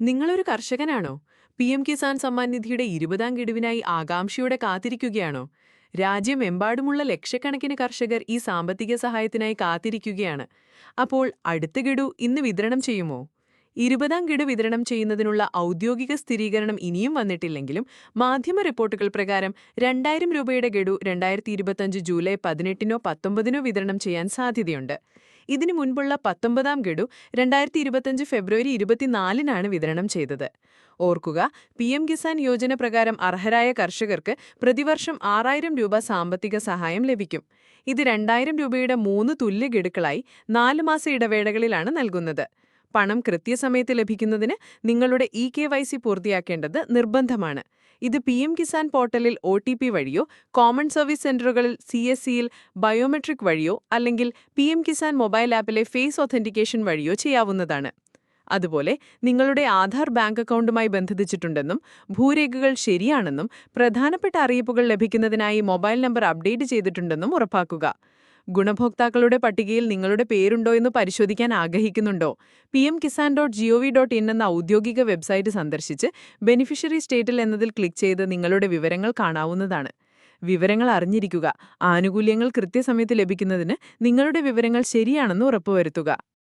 നിങ്ങളൊരു കർഷകനാണോ? P M Kisan Samman നിധിയുടെ ഇരുപതാം ഗഡുവിനായി ആകാംക്ഷയോടെ കാത്തിരിക്കുകയാണോ? രാജ്യമെമ്പാടുമുള്ള ലക്ഷക്കണക്കിന് കർഷകർ ഈ സാമ്പത്തിക സഹായത്തിനായി കാത്തിരിക്കുകയാണ്. അപ്പോൾ അടുത്ത ഗഡു ഇന്ന് വിതരണം ചെയ്യുമോ? ഇരുപതാം ഗഡു വിതരണം ചെയ്യുന്നതിനുള്ള ഔദ്യോഗിക സ്ഥിരീകരണം ഇനിയും വന്നിട്ടില്ലെങ്കിലും മാധ്യമ റിപ്പോർട്ടുകൾ പ്രകാരം രണ്ടായിരം രൂപയുടെ ഗഡു രണ്ടായിരത്തി ജൂലൈ പതിനെട്ടിനോ പത്തൊമ്പതിനോ വിതരണം ചെയ്യാൻ സാധ്യതയുണ്ട്. ഇതിനു മുൻപുള്ള പത്തൊമ്പതാം ഗഡു രണ്ടായിരത്തി ഇരുപത്തഞ്ച് ഫെബ്രുവരി ഇരുപത്തിനാലിനാണ് വിതരണം ചെയ്തത്. ഓർക്കുക പി എം കിസാൻ യോജന പ്രകാരം അർഹരായ കർഷകർക്ക് പ്രതിവർഷം ആറായിരം രൂപ സാമ്പത്തിക സഹായം ലഭിക്കും. ഇത് രണ്ടായിരം രൂപയുടെ മൂന്ന് തുല്യ ഗഡുക്കളായി നാല് മാസ ഇടവേളകളിലാണ് നൽകുന്നത്. പണം കൃത്യസമയത്ത് ലഭിക്കുന്നതിന് നിങ്ങളുടെ ഇ കെ വൈ സി പൂർത്തിയാക്കേണ്ടത് നിർബന്ധമാണ്. ഇത് പി എം കിസാൻ പോർട്ടലിൽ ഒ ടി പി വഴിയോ കോമൺ സർവീസ് സെന്ററുകളിൽ സി എസ് സിയിൽ ബയോമെട്രിക് വഴിയോ അല്ലെങ്കിൽ പി എം കിസാൻ മൊബൈൽ ആപ്പിലെ ഫേസ് ഒത്തന്റിക്കേഷൻ വഴിയോ ചെയ്യാവുന്നതാണ്. അതുപോലെ നിങ്ങളുടെ ആധാർ ബാങ്ക് അക്കൗണ്ടുമായി ബന്ധിപ്പിച്ചിട്ടുണ്ടെന്നും ഭൂരേഖകൾ ശരിയാണെന്നും പ്രധാനപ്പെട്ട അറിയിപ്പുകൾ ലഭിക്കുന്നതിനായി മൊബൈൽ നമ്പർ അപ്ഡേറ്റ് ചെയ്തിട്ടുണ്ടെന്നും ഉറപ്പാക്കുക. ഗുണഭോക്താക്കളുടെ പട്ടികയിൽ നിങ്ങളുടെ പേരുണ്ടോ എന്ന് പരിശോധിക്കാൻ ആഗ്രഹിക്കുന്നുണ്ടോ? P M Kisan dot G O V dot in എന്ന ഔദ്യോഗിക വെബ്സൈറ്റ് സന്ദർശിച്ച് ബെനിഫിഷ്യറി സ്റ്റേറ്റിൽ എന്നതിൽ ക്ലിക്ക് ചെയ്ത് നിങ്ങളുടെ വിവരങ്ങൾ കാണാവുന്നതാണ്. വിവരങ്ങൾ അറിഞ്ഞിരിക്കുക. ആനുകൂല്യങ്ങൾ കൃത്യസമയത്ത് ലഭിക്കുന്നതിന് നിങ്ങളുടെ വിവരങ്ങൾ ശരിയാണെന്ന് ഉറപ്പുവരുത്തുക.